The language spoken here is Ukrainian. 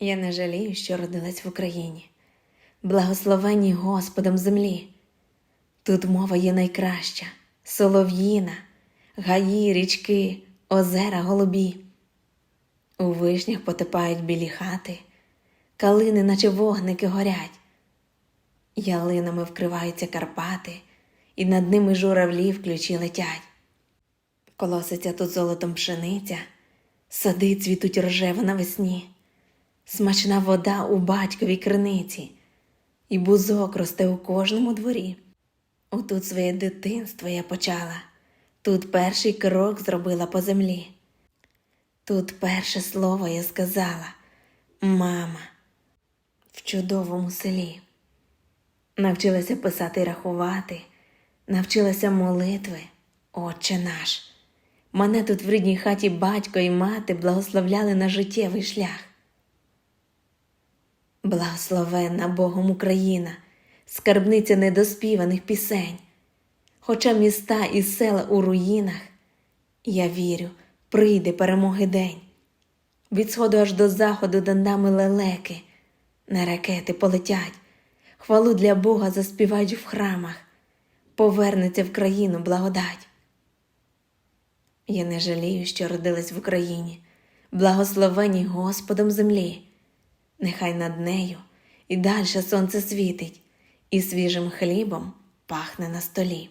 Я не жалію, що родилась в Україні, благословенні Господом землі. Тут мова є найкраща, солов'їна, гаї, річки, озера голубі. У вишнях потопають білі хати, калини, наче вогники горять. Ялинами вкриваються Карпати, і над ними журавлі в ключі летять. Колоситься тут золотом пшениця, сади цвітуть рожево навесні, смачна вода у батьковій криниці, і бузок росте у кожному дворі. Отут своє дитинство я почала, тут перший крок зробила по землі. Тут перше слово я сказала Мама в чудовому селі. Навчилася писати і рахувати, навчилася молитви, Отче наш. Мене тут в рідній хаті батько і мати благословляли на життєвий шлях. Благословенна Богом Україна, скарбниця недоспіваних пісень. Хоча міста і села у руїнах, я вірю, прийде перемоги день. Від сходу аж до заходу над нами лелеки, на ракети полетять, хвалу для Бога заспівають в храмах, повернеться в країну благодать. Я не жалію, що родилась в Україні, благословені Господом землі. Нехай над нею і дальше сонце світить, і свіжим хлібом пахне на столі.